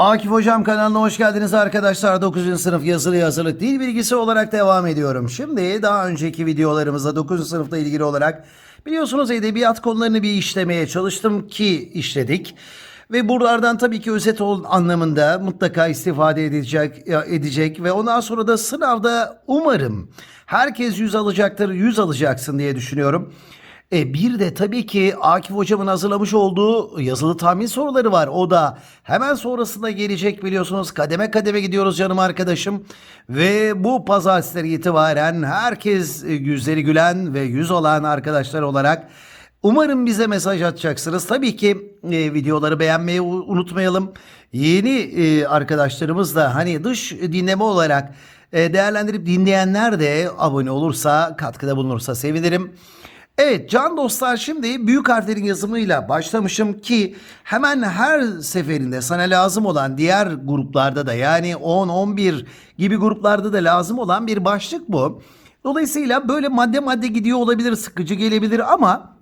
Akif Hocam kanalına hoş geldiniz arkadaşlar. 9. sınıf yazılı yazılık dil bilgisi olarak devam ediyorum. Şimdi daha önceki videolarımızda 9. sınıfla ilgili olarak biliyorsunuz edebiyat konularını bir işlemeye çalıştım ki işledik. Ve buralardan tabii ki özet anlamında mutlaka istifade edecek, edecek ve ondan sonra da sınavda umarım herkes 100 alacaktır, 100 alacaksın diye düşünüyorum. E bir de tabii ki Akif hocamın hazırlamış olduğu yazılı tahmin soruları var. O da hemen sonrasında gelecek biliyorsunuz. Kademe kademe gidiyoruz canım arkadaşım. Ve bu pazartesileri itibaren herkes e, yüzleri gülen ve yüz olan arkadaşlar olarak Umarım bize mesaj atacaksınız. Tabii ki e, videoları beğenmeyi unutmayalım. Yeni e, arkadaşlarımız da hani dış dinleme olarak e, değerlendirip dinleyenler de abone olursa, katkıda bulunursa sevinirim. Evet can dostlar şimdi büyük harflerin yazımıyla başlamışım ki hemen her seferinde sana lazım olan diğer gruplarda da yani 10-11 gibi gruplarda da lazım olan bir başlık bu. Dolayısıyla böyle madde madde gidiyor olabilir, sıkıcı gelebilir ama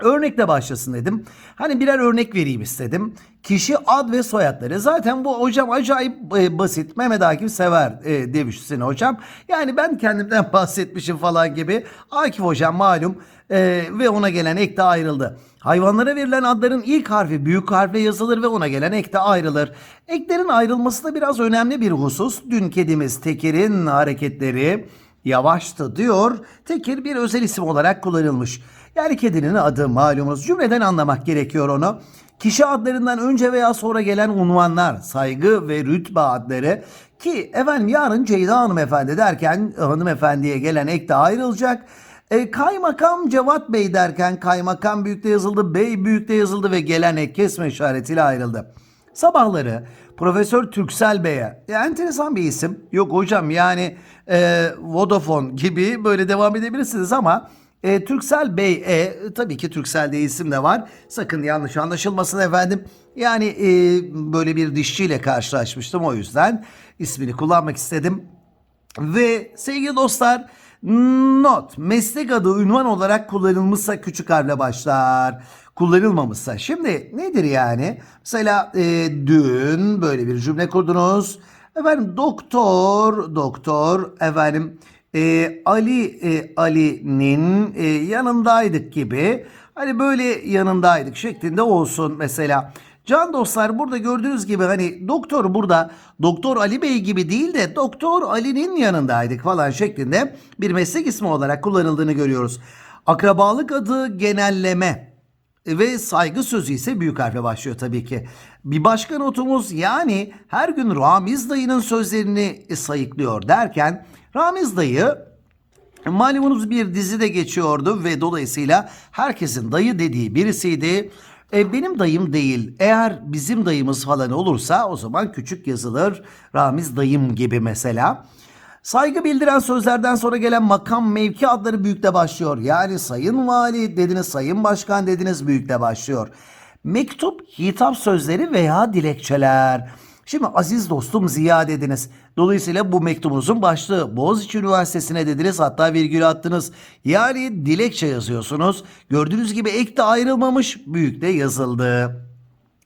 Örnekle başlasın dedim. Hani birer örnek vereyim istedim. Kişi ad ve soyadları. Zaten bu hocam acayip e, basit. Mehmet Akif sever e, demişsin hocam. Yani ben kendimden bahsetmişim falan gibi. Akif hocam malum e, ve ona gelen ek de ayrıldı. Hayvanlara verilen adların ilk harfi büyük harfle yazılır ve ona gelen ek de ayrılır. Eklerin ayrılması da biraz önemli bir husus. Dün kedimiz Teker'in hareketleri yavaştı diyor. Tekir bir özel isim olarak kullanılmış. Yani kedinin adı malumunuz cümleden anlamak gerekiyor onu. Kişi adlarından önce veya sonra gelen unvanlar, saygı ve rütbe adları ki efendim yarın Ceyda hanımefendi derken hanımefendiye gelen ek de ayrılacak. E, kaymakam Cevat Bey derken kaymakam büyükte yazıldı, bey büyükte yazıldı ve gelen ek kesme işaretiyle ayrıldı. Sabahları Profesör Türksel Bey'e ya enteresan bir isim. Yok hocam yani e, Vodafone gibi böyle devam edebilirsiniz ama e, Türksel Bey e, tabii ki Türksel diye isim de var. Sakın yanlış anlaşılmasın efendim. Yani e, böyle bir dişçiyle karşılaşmıştım o yüzden ismini kullanmak istedim. Ve sevgili dostlar not meslek adı ünvan olarak kullanılmışsa küçük harfle başlar. Kullanılmamışsa. Şimdi nedir yani? Mesela e, dün böyle bir cümle kurdunuz. Efendim doktor, doktor efendim e, Ali e, Ali'nin e, yanındaydık gibi. Hani böyle yanındaydık şeklinde olsun mesela. Can dostlar burada gördüğünüz gibi hani doktor burada Doktor Ali Bey gibi değil de Doktor Ali'nin yanındaydık falan şeklinde bir meslek ismi olarak kullanıldığını görüyoruz. Akrabalık adı genelleme ve saygı sözü ise büyük harfle başlıyor tabii ki. Bir başka notumuz yani her gün Ramiz dayının sözlerini sayıklıyor derken Ramiz dayı Malumunuz bir dizide geçiyordu ve dolayısıyla herkesin dayı dediği birisiydi. E, benim dayım değil. Eğer bizim dayımız falan olursa o zaman küçük yazılır. Ramiz dayım gibi mesela. Saygı bildiren sözlerden sonra gelen makam mevki adları büyükle başlıyor. Yani sayın vali dediniz, sayın başkan dediniz büyükle başlıyor. Mektup, hitap sözleri veya dilekçeler. Şimdi aziz dostum Ziya dediniz. Dolayısıyla bu mektubunuzun başlığı Boğaziçi Üniversitesi'ne dediniz hatta virgül attınız. Yani dilekçe yazıyorsunuz. Gördüğünüz gibi ek de ayrılmamış büyük de yazıldı.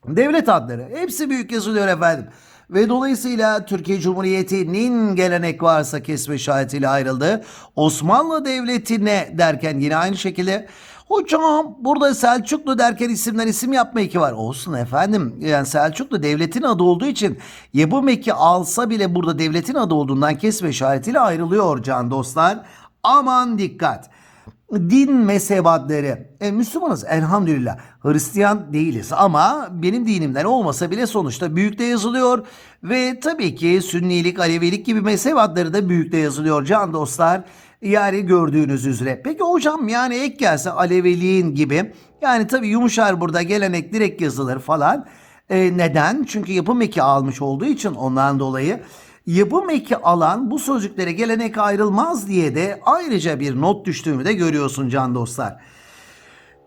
Devlet adları hepsi büyük yazılıyor efendim. Ve dolayısıyla Türkiye Cumhuriyeti'nin gelenek varsa kesme işaretiyle ayrıldı. Osmanlı Devleti'ne derken yine aynı şekilde Hocam burada Selçuklu derken isimden isim yapma eki var. Olsun efendim. Yani Selçuklu devletin adı olduğu için yapım eki alsa bile burada devletin adı olduğundan kesme işaretiyle ayrılıyor can dostlar. Aman dikkat. Din mezhep adları. E, Müslümanız elhamdülillah. Hristiyan değiliz ama benim dinimden olmasa bile sonuçta büyükte yazılıyor. Ve tabii ki Sünnilik, Alevilik gibi mezhep adları da büyükte yazılıyor can dostlar. Yani gördüğünüz üzere. Peki hocam yani ek gelse Aleviliğin gibi. Yani tabii yumuşar burada gelenek direkt yazılır falan. E, neden? Çünkü yapım eki almış olduğu için ondan dolayı. Yapım eki alan bu sözcüklere gelenek ayrılmaz diye de ayrıca bir not düştüğümü de görüyorsun can dostlar.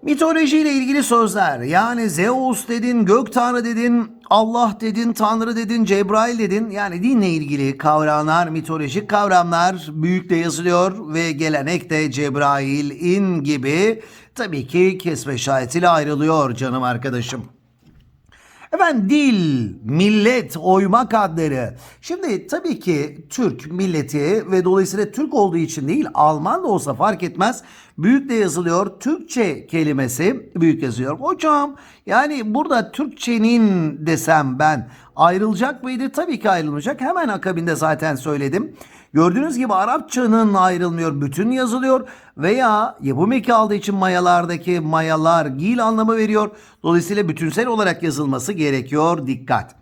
Mitoloji ile ilgili sözler yani Zeus dedin, gök tanrı dedin, Allah dedin, tanrı dedin, Cebrail dedin. Yani dinle ilgili kavramlar, mitolojik kavramlar büyükte yazılıyor ve gelenek de Cebrail, in gibi tabii ki kesme işaretiyle ayrılıyor canım arkadaşım. Efendim dil, millet, oymak adları. Şimdi tabii ki Türk milleti ve dolayısıyla Türk olduğu için değil Alman da olsa fark etmez. Büyük de yazılıyor. Türkçe kelimesi büyük yazıyor. Hocam yani burada Türkçenin desem ben ayrılacak mıydı? Tabii ki ayrılmayacak. Hemen akabinde zaten söyledim. Gördüğünüz gibi Arapçanın ayrılmıyor, bütün yazılıyor veya yapım eki aldığı için mayalardaki mayalar gil anlamı veriyor. Dolayısıyla bütünsel olarak yazılması gerekiyor. Dikkat.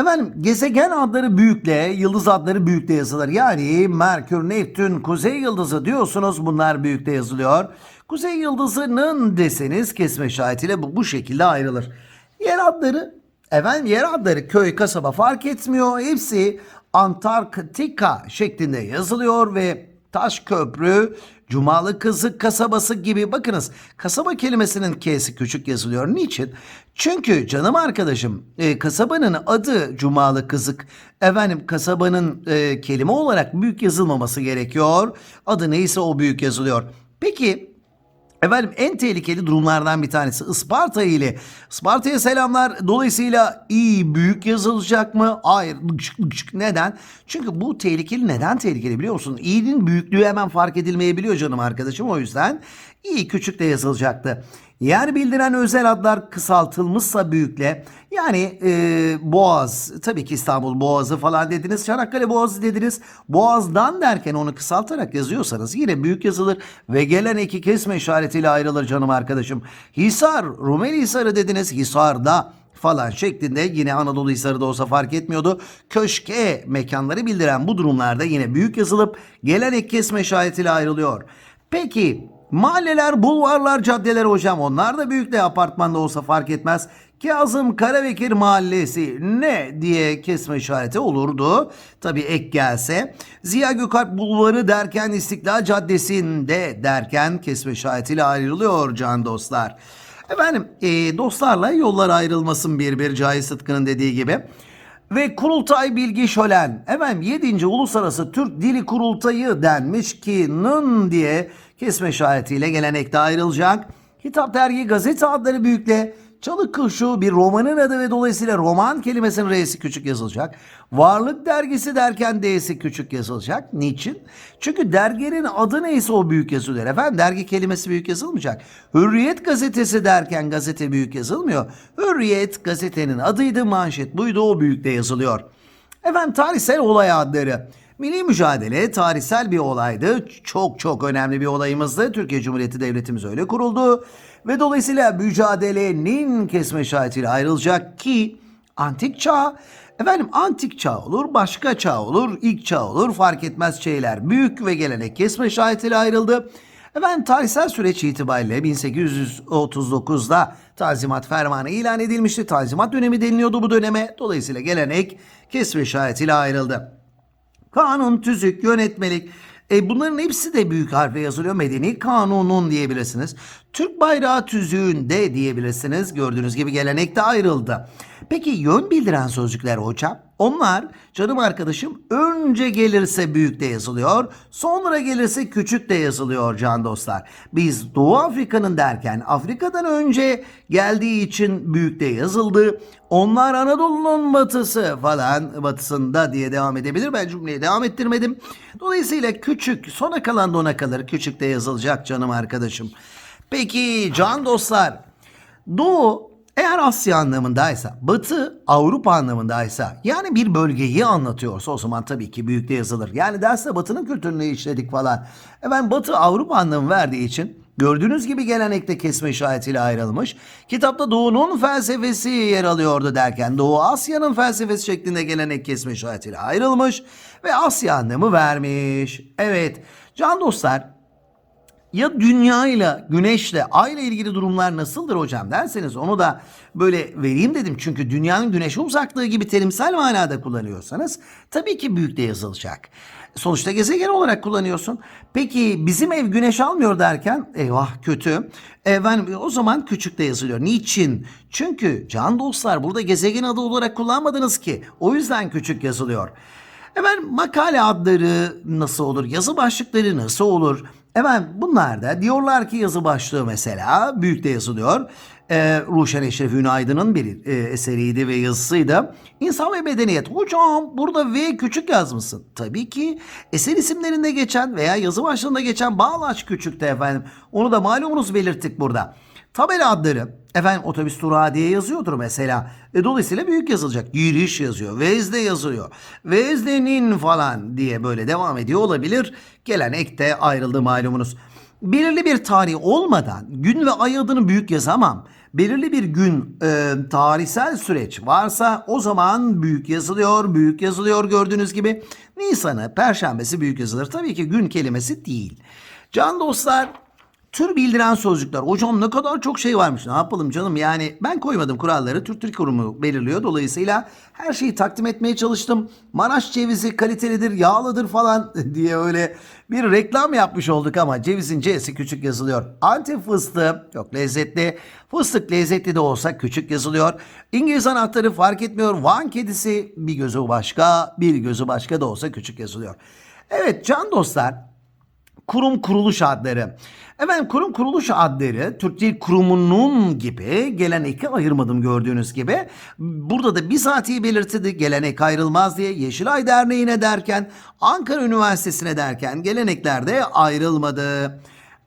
Efendim gezegen adları büyükle, yıldız adları büyükle yazılır. Yani Merkür, Neptün, Kuzey Yıldızı diyorsunuz bunlar büyükle yazılıyor. Kuzey Yıldızı'nın deseniz kesme işaretiyle bu, bu şekilde ayrılır. Yer adları, efendim yer adları köy, kasaba fark etmiyor. Hepsi Antarktika şeklinde yazılıyor ve Taş Köprü, Cumalı Kızı kasabası gibi bakınız kasaba kelimesinin K'si küçük yazılıyor. Niçin? Çünkü canım arkadaşım e, kasabanın adı Cumalı Kızık. Efendim kasabanın e, kelime olarak büyük yazılmaması gerekiyor. Adı neyse o büyük yazılıyor. Peki Efendim en tehlikeli durumlardan bir tanesi Isparta ile. Isparta'ya selamlar. Dolayısıyla iyi büyük yazılacak mı? Hayır. Neden? Çünkü bu tehlikeli. Neden tehlikeli biliyor musun? İyinin büyüklüğü hemen fark edilmeyebiliyor canım arkadaşım. O yüzden iyi küçük de yazılacaktı. Yer bildiren özel adlar kısaltılmışsa büyükle yani e, Boğaz tabii ki İstanbul Boğazı falan dediniz Çanakkale Boğazı dediniz Boğaz'dan derken onu kısaltarak yazıyorsanız yine büyük yazılır ve gelen eki kesme işaretiyle ayrılır canım arkadaşım. Hisar Rumeli Hisarı dediniz Hisar'da falan şeklinde yine Anadolu Hisarı da olsa fark etmiyordu. Köşke mekanları bildiren bu durumlarda yine büyük yazılıp gelen ek kesme işaretiyle ayrılıyor. Peki Mahalleler, bulvarlar, caddeler hocam onlar da büyük de apartmanda olsa fark etmez. Kazım Karabekir Mahallesi ne diye kesme işareti olurdu. Tabii ek gelse. Ziya Gökalp Bulvarı derken İstiklal Caddesi'nde derken kesme işaretiyle ayrılıyor can dostlar. Efendim e, dostlarla yollar ayrılmasın bir bir Cahit Sıtkı'nın dediği gibi. Ve Kurultay Bilgi Şölen. Efendim 7. Uluslararası Türk Dili Kurultayı denmiş ki nın diye kesme işaretiyle gelenekte ayrılacak. Kitap, dergi, gazete adları büyükle Çalık Kuşu bir romanın adı ve dolayısıyla roman kelimesinin R'si küçük yazılacak. Varlık dergisi derken D'si küçük yazılacak. Niçin? Çünkü derginin adı neyse o büyük yazılıyor. Efendim dergi kelimesi büyük yazılmayacak. Hürriyet gazetesi derken gazete büyük yazılmıyor. Hürriyet gazetenin adıydı, manşet buydu o büyükte yazılıyor. Efendim tarihsel olay adları. Milli mücadele tarihsel bir olaydı. Çok çok önemli bir olayımızdı. Türkiye Cumhuriyeti Devletimiz öyle kuruldu. Ve dolayısıyla mücadelenin kesme işaretiyle ayrılacak ki antik çağ Efendim antik çağ olur, başka çağ olur, ilk çağ olur fark etmez şeyler. Büyük ve gelenek kesme işaretiyle ayrıldı. Efendim tarihsel süreç itibariyle 1839'da Tanzimat Fermanı ilan edilmişti. Tanzimat dönemi deniliyordu bu döneme. Dolayısıyla gelenek kesme işaretiyle ayrıldı. Kanun, tüzük, yönetmelik. E bunların hepsi de büyük harfle yazılıyor. Medeni kanunun diyebilirsiniz. Türk bayrağı tüzüğünde diyebilirsiniz. Gördüğünüz gibi gelenekte ayrıldı. Peki yön bildiren sözcükler hocam? Onlar canım arkadaşım önce gelirse büyük de yazılıyor. Sonra gelirse küçük de yazılıyor can dostlar. Biz Doğu Afrika'nın derken Afrika'dan önce geldiği için büyük de yazıldı. Onlar Anadolu'nun batısı falan batısında diye devam edebilir. Ben cümleyi devam ettirmedim. Dolayısıyla küçük sona kalan dona kalır. Küçük de yazılacak canım arkadaşım. Peki can dostlar. Doğu eğer Asya anlamındaysa, Batı Avrupa anlamındaysa yani bir bölgeyi anlatıyorsa o zaman tabii ki büyükte yazılır. Yani derste Batı'nın kültürünü işledik falan. E ben Batı Avrupa anlamı verdiği için gördüğünüz gibi gelenekte kesme işaretiyle ayrılmış. Kitapta Doğu'nun felsefesi yer alıyordu derken Doğu Asya'nın felsefesi şeklinde gelenek kesme işaretiyle ayrılmış ve Asya anlamı vermiş. Evet can dostlar ya dünya ile güneşle ay ile ilgili durumlar nasıldır hocam derseniz onu da böyle vereyim dedim. Çünkü dünyanın güneşe uzaklığı gibi terimsel manada kullanıyorsanız tabii ki büyük de yazılacak. Sonuçta gezegen olarak kullanıyorsun. Peki bizim ev güneş almıyor derken eyvah kötü. Efendim, o zaman küçük de yazılıyor. Niçin? Çünkü can dostlar burada gezegen adı olarak kullanmadınız ki. O yüzden küçük yazılıyor. Hemen makale adları nasıl olur? Yazı başlıkları nasıl olur? Hemen bunlar da diyorlar ki yazı başlığı mesela büyükte yazılıyor. e, Ruşen Eşref Ünaydın'ın bir e, eseriydi ve yazısıydı. İnsan ve Medeniyet. Hocam burada V küçük yazmışsın. Tabii ki eser isimlerinde geçen veya yazı başlığında geçen bağlaç küçükte efendim. Onu da malumunuz belirttik burada. Tabela adları efendim otobüs durağı diye yazıyordur mesela. E, dolayısıyla büyük yazılacak. Giriş yazıyor. Vezde yazıyor. Vezdenin falan diye böyle devam ediyor olabilir. Gelen ek de ayrıldı malumunuz. Belirli bir tarih olmadan gün ve ay adını büyük yazamam. Belirli bir gün e, tarihsel süreç varsa o zaman büyük yazılıyor, büyük yazılıyor gördüğünüz gibi. Nisan'ı, Perşembesi büyük yazılır. Tabii ki gün kelimesi değil. Can dostlar Tür bildiren sözcükler. Hocam ne kadar çok şey varmış. Ne yapalım canım? Yani ben koymadım kuralları. Türk Dil Kurumu belirliyor. Dolayısıyla her şeyi takdim etmeye çalıştım. Maraş cevizi kalitelidir, yağlıdır falan diye öyle bir reklam yapmış olduk ama cevizin C'si küçük yazılıyor. Antep fıstığı çok lezzetli. Fıstık lezzetli de olsa küçük yazılıyor. İngiliz anahtarı fark etmiyor. Van kedisi bir gözü başka, bir gözü başka da olsa küçük yazılıyor. Evet can dostlar kurum kuruluş adları. Efendim kurum kuruluş adları Türk Dil Kurumu'nun gibi gelen eki ayırmadım gördüğünüz gibi. Burada da bizatihi belirtildi gelenek ayrılmaz diye Yeşilay Derneği'ne derken Ankara Üniversitesi'ne derken geleneklerde ayrılmadı.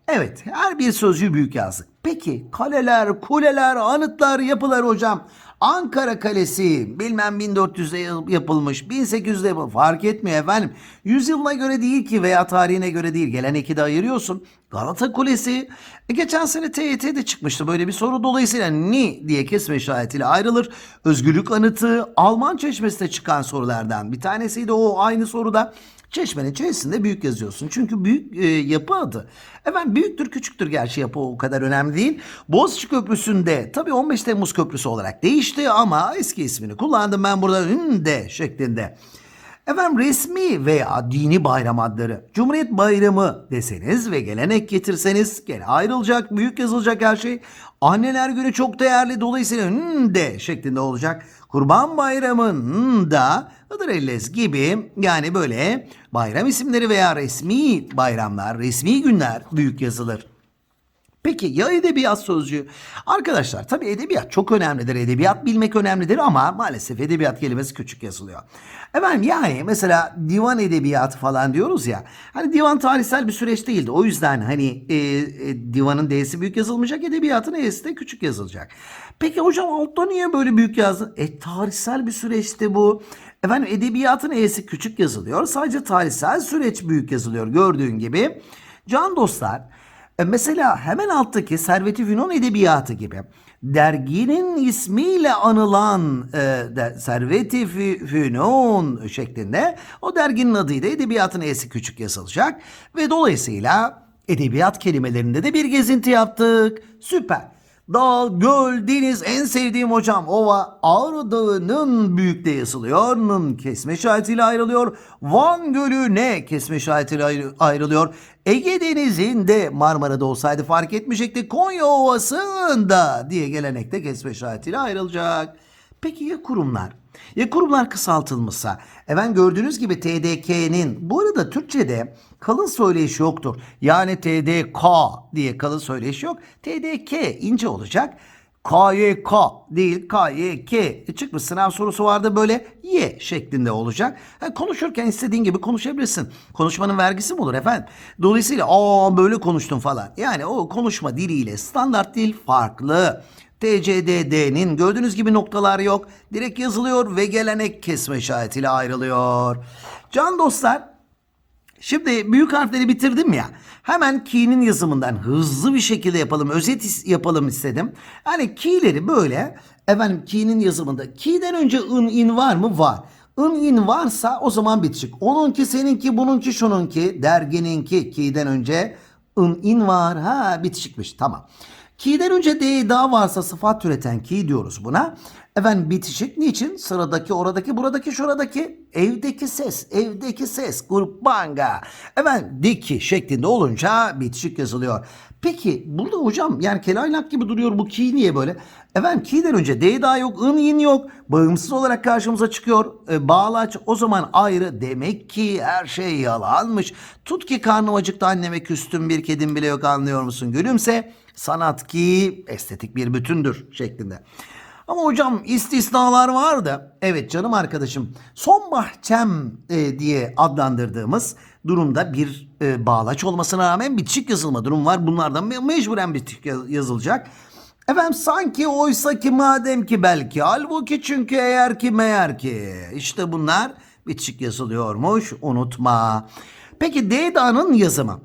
Evet her bir sözcüğü büyük yazdık. Peki kaleler, kuleler, anıtlar, yapılar hocam. Ankara Kalesi bilmem 1400'de yapılmış, 1800'de yapılmış fark etmiyor efendim. Yüzyılına göre değil ki veya tarihine göre değil. Gelen iki ayırıyorsun. Galata Kulesi. E, geçen sene TYT'de çıkmıştı böyle bir soru. Dolayısıyla ni diye kesme işaretiyle ayrılır. Özgürlük Anıtı Alman Çeşmesi'de çıkan sorulardan bir tanesiydi o aynı soruda. Çeşmenin çevresinde büyük yazıyorsun. Çünkü büyük e, yapı adı. Efendim büyüktür küçüktür gerçi yapı o kadar önemli değil. Boğaziçi Köprüsü'nde tabii 15 Temmuz Köprüsü olarak değişti ama eski ismini kullandım ben burada de şeklinde. Efendim resmi veya dini bayram adları. Cumhuriyet Bayramı deseniz ve gelenek getirseniz gene ayrılacak, büyük yazılacak her şey. Anneler günü çok değerli dolayısıyla de şeklinde olacak. Kurban Bayramı'nda Hıdır Ellez gibi yani böyle bayram isimleri veya resmi bayramlar, resmi günler büyük yazılır. Peki ya edebiyat sözcüğü? Arkadaşlar tabii edebiyat çok önemlidir. Edebiyat bilmek önemlidir ama maalesef edebiyat kelimesi küçük yazılıyor. Efendim yani mesela divan edebiyatı falan diyoruz ya. Hani divan tarihsel bir süreç değildi. O yüzden hani e, e, divanın D'si büyük yazılmayacak, edebiyatın E'si de küçük yazılacak. Peki hocam altta niye böyle büyük yazdın? E tarihsel bir süreçti bu. Efendim edebiyatın E'si küçük yazılıyor. Sadece tarihsel süreç büyük yazılıyor gördüğün gibi. Can dostlar e, mesela hemen alttaki Servet-i Fünun Edebiyatı gibi derginin ismiyle anılan e, de, Servet-i Fü- Fünun şeklinde o derginin adıyla edebiyatın E'si küçük yazılacak ve dolayısıyla edebiyat kelimelerinde de bir gezinti yaptık. Süper. Dağ, göl, deniz en sevdiğim hocam. Ova Ağrı Dağı'nın büyükte yazılıyor. Nın kesme işaretiyle ayrılıyor. Van Gölü ne kesme işaretiyle ayrı- ayrılıyor. Ege Denizi'nde Marmara'da olsaydı fark etmeyecekti. Konya Ovası'nda diye gelenekte kesme işaretiyle ayrılacak. Peki ya kurumlar? Ya kurumlar kısaltılmışsa? Efendim gördüğünüz gibi TDK'nin bu arada Türkçe'de kalın söyleyiş yoktur. Yani TDK diye kalın söyleyiş yok. TDK ince olacak. KYK değil KYK E, çıkmış sınav sorusu vardı böyle Y şeklinde olacak. Ha, konuşurken istediğin gibi konuşabilirsin. Konuşmanın vergisi mi olur efendim? Dolayısıyla aa böyle konuştun falan. Yani o konuşma diliyle standart dil farklı. TCDD'nin gördüğünüz gibi noktalar yok. Direkt yazılıyor ve gelenek kesme işaretiyle ayrılıyor. Can dostlar Şimdi büyük harfleri bitirdim ya. Hemen ki'nin yazımından hızlı bir şekilde yapalım. Özet yapalım istedim. Hani ki'leri böyle efendim ki'nin yazımında. Ki'den önce ın in var mı? Var. ın in varsa o zaman bitişik. Onunki seninki bununki şununki dergininki ki'den önce ın in var. Ha bitişikmiş tamam. Ki'den önce D daha varsa sıfat türeten ki diyoruz buna. Efendim bitişik niçin? Sıradaki, oradaki, buradaki, şuradaki. Evdeki ses, evdeki ses. Kurbanga. Efendim diki şeklinde olunca bitişik yazılıyor. Peki burada hocam yani kelaynak gibi duruyor bu ki niye böyle? Efendim ki'den önce d daha yok, ın yin yok. Bağımsız olarak karşımıza çıkıyor. E, bağlaç o zaman ayrı. Demek ki her şey yalanmış. Tut ki karnım acıktı anneme küstüm bir kedim bile yok anlıyor musun? Gülümse sanat ki estetik bir bütündür şeklinde. Ama hocam istisnalar var da evet canım arkadaşım son bahçem e, diye adlandırdığımız durumda bir e, bağlaç olmasına rağmen bitişik yazılma durum var. Bunlardan me- mecburen bitişik yaz- yazılacak. Efendim sanki oysa ki madem ki belki halbuki çünkü eğer ki meğer ki işte bunlar bitişik yazılıyormuş unutma. Peki D dağının yazımı.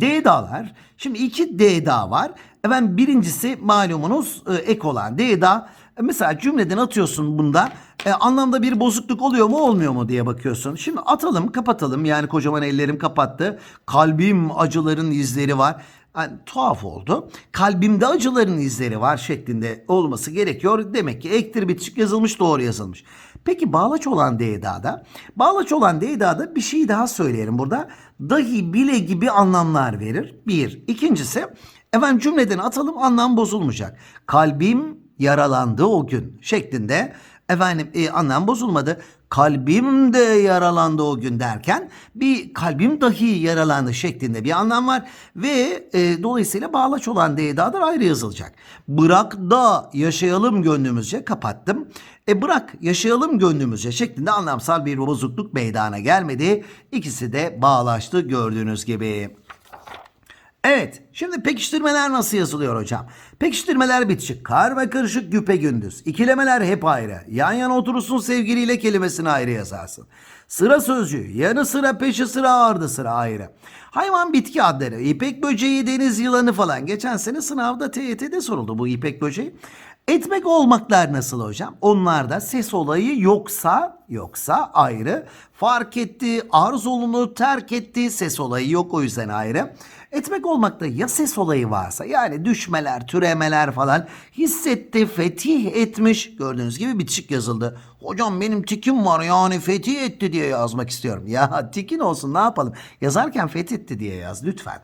D dağlar. Şimdi iki D dağ var. Efendim birincisi malumunuz e, ek olan D dağ. E, Mesela cümleden atıyorsun bunda. E, anlamda bir bozukluk oluyor mu olmuyor mu diye bakıyorsun. Şimdi atalım kapatalım. Yani kocaman ellerim kapattı. Kalbim acıların izleri var. Yani, tuhaf oldu. Kalbimde acıların izleri var şeklinde olması gerekiyor. Demek ki ektir bitişik yazılmış doğru yazılmış. Peki bağlaç olan D'da'da, bağlaç olan D'da'da bir şey daha söyleyelim burada. Dahi bile gibi anlamlar verir. Bir. İkincisi, efendim cümleden atalım anlam bozulmayacak. Kalbim yaralandı o gün şeklinde efendim e, anlam bozulmadı. Kalbim de yaralandı o gün derken bir kalbim dahi yaralandı şeklinde bir anlam var ve e, dolayısıyla bağlaç olan D'dadır ayrı yazılacak. Bırak da yaşayalım gönlümüzce kapattım. E bırak yaşayalım gönlümüzce şeklinde anlamsal bir bozukluk meydana gelmedi. İkisi de bağlaştı gördüğünüz gibi. Evet, şimdi pekiştirmeler nasıl yazılıyor hocam? Pekiştirmeler bitişik, karma karışık güpe gündüz. İkilemeler hep ayrı. Yan yana oturursun sevgiliyle kelimesini ayrı yazarsın. Sıra sözcüğü, yanı sıra peşi sıra ardı sıra ayrı. Hayvan bitki adları, ipek böceği, deniz yılanı falan. Geçen sene sınavda TYT'de soruldu bu ipek böceği. Etmek olmaklar nasıl hocam? Onlarda ses olayı yoksa yoksa ayrı. Fark etti, arz olunu terk etti, ses olayı yok o yüzden ayrı. Etmek olmakta ya ses olayı varsa yani düşmeler, türemeler falan hissetti, fetih etmiş. Gördüğünüz gibi bitişik yazıldı. Hocam benim tikim var yani fetih etti diye yazmak istiyorum. Ya tikin olsun ne yapalım? Yazarken fethetti diye yaz lütfen.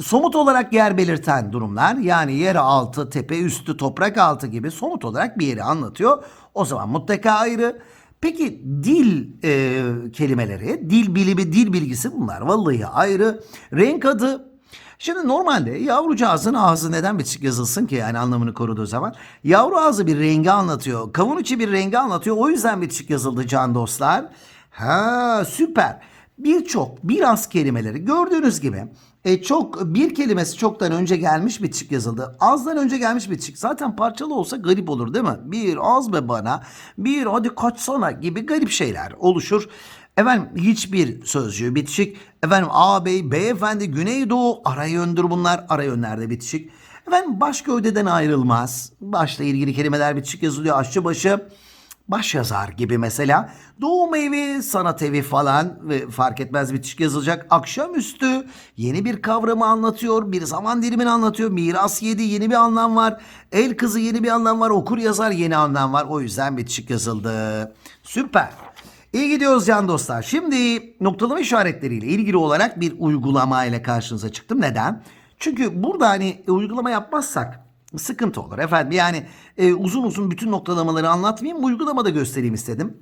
Somut olarak yer belirten durumlar yani yer altı, tepe üstü, toprak altı gibi somut olarak bir yeri anlatıyor. O zaman mutlaka ayrı. Peki dil e, kelimeleri, dil bilimi, dil bilgisi bunlar vallahi ayrı. Renk adı Şimdi normalde yavrucağızın ağzı neden bitişik yazılsın ki yani anlamını koruduğu zaman? Yavru ağzı bir rengi anlatıyor. Kavun içi bir rengi anlatıyor. O yüzden bitişik yazıldı can dostlar. Ha süper. Birçok biraz kelimeleri gördüğünüz gibi e, çok bir kelimesi çoktan önce gelmiş bitişik yazıldı. Azdan önce gelmiş bitişik. Zaten parçalı olsa garip olur değil mi? Bir az be bana, bir hadi kaçsana gibi garip şeyler oluşur. Efendim hiçbir sözcüğü bitişik. Efendim ağabey, beyefendi, güneydoğu ara yöndür bunlar. Ara yönlerde bitişik. Efendim baş gövdeden ayrılmaz. Başla ilgili kelimeler bitişik yazılıyor. Aşçıbaşı, baş yazar gibi mesela. Doğum evi, sanat evi falan ve fark etmez bitişik yazılacak. Akşamüstü yeni bir kavramı anlatıyor. Bir zaman dilimini anlatıyor. Miras yedi yeni bir anlam var. El kızı yeni bir anlam var. Okur yazar yeni anlam var. O yüzden bitişik yazıldı. Süper. İyi gidiyoruz can dostlar. Şimdi noktalama işaretleriyle ilgili olarak bir uygulama ile karşınıza çıktım. Neden? Çünkü burada hani uygulama yapmazsak sıkıntı olur efendim. Yani e, uzun uzun bütün noktalamaları anlatmayayım. Uygulamada göstereyim istedim.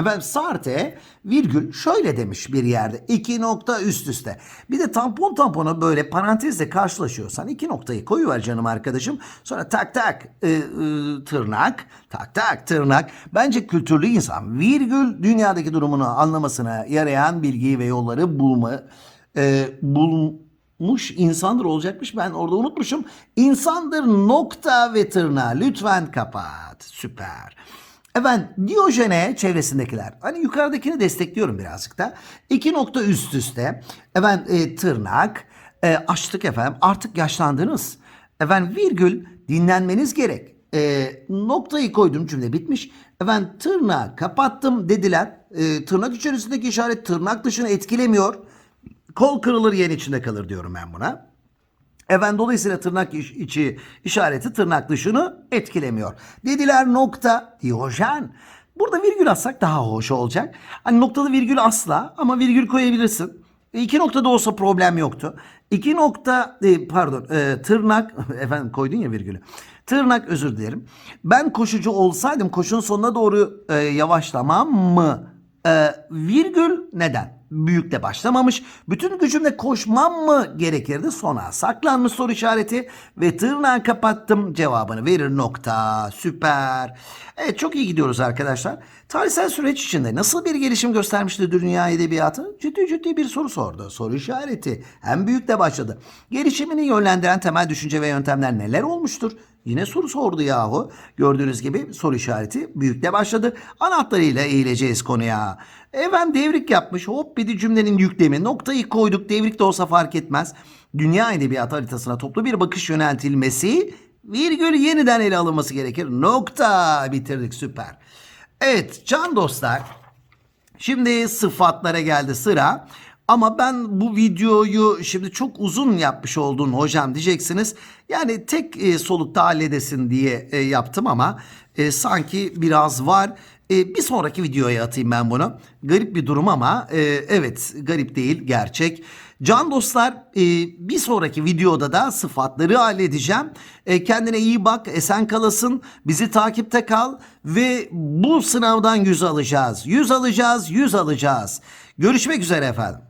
Efendim Sarte virgül şöyle demiş bir yerde. iki nokta üst üste. Bir de tampon tampona böyle parantezle karşılaşıyorsan iki noktayı koyuver canım arkadaşım. Sonra tak tak e, e, tırnak tak tak tırnak. Bence kültürlü insan virgül dünyadaki durumunu anlamasına yarayan bilgiyi ve yolları bulma e, bulmuş insandır olacakmış. Ben orada unutmuşum. İnsandır nokta ve tırnağı. Lütfen kapat. Süper. Efendim Diyojene çevresindekiler. Hani yukarıdakini destekliyorum birazcık da. İki nokta üst üste. Efendim e, tırnak. E, açtık efendim. Artık yaşlandınız. Efendim virgül dinlenmeniz gerek. E, noktayı koydum cümle bitmiş. Efendim tırnağı kapattım dediler. E, tırnak içerisindeki işaret tırnak dışını etkilemiyor. Kol kırılır yen içinde kalır diyorum ben buna. Efendim dolayısıyla tırnak iç- içi işareti tırnak dışını etkilemiyor. Dediler nokta Diyojen. Burada virgül atsak daha hoş olacak. Hani noktalı virgül asla ama virgül koyabilirsin. E, İki nokta da olsa problem yoktu. İki nokta e, pardon e, tırnak efendim koydun ya virgülü. Tırnak özür dilerim. Ben koşucu olsaydım koşunun sonuna doğru e, yavaşlamam mı? E, virgül neden? Büyükle başlamamış. Bütün gücümle koşmam mı gerekirdi? Sona saklanmış soru işareti ve tırnağı kapattım cevabını verir nokta. Süper. Evet çok iyi gidiyoruz arkadaşlar. Tarihsel süreç içinde nasıl bir gelişim göstermişti dünya edebiyatı? Ciddi ciddi bir soru sordu. Soru işareti. Hem büyükle başladı. Gelişimini yönlendiren temel düşünce ve yöntemler neler olmuştur? Yine soru sordu yahu. Gördüğünüz gibi soru işareti büyükle başladı. Anahtarıyla eğileceğiz konuya. Efendim devrik yapmış. Hop bir de cümlenin yüklemi. Noktayı koyduk. Devrik de olsa fark etmez. Dünya edebiyatı haritasına toplu bir bakış yöneltilmesi virgül yeniden ele alınması gerekir. Nokta. Bitirdik süper. Evet can dostlar. Şimdi sıfatlara geldi sıra. Ama ben bu videoyu şimdi çok uzun yapmış oldun hocam diyeceksiniz. Yani tek e, solukta halledesin diye e, yaptım ama e, sanki biraz var. E, bir sonraki videoya atayım ben bunu. Garip bir durum ama e, evet garip değil gerçek. Can dostlar e, bir sonraki videoda da sıfatları halledeceğim. E, kendine iyi bak, esen kalasın, bizi takipte kal ve bu sınavdan 100 alacağız. 100 alacağız, 100 alacağız. Görüşmek üzere efendim.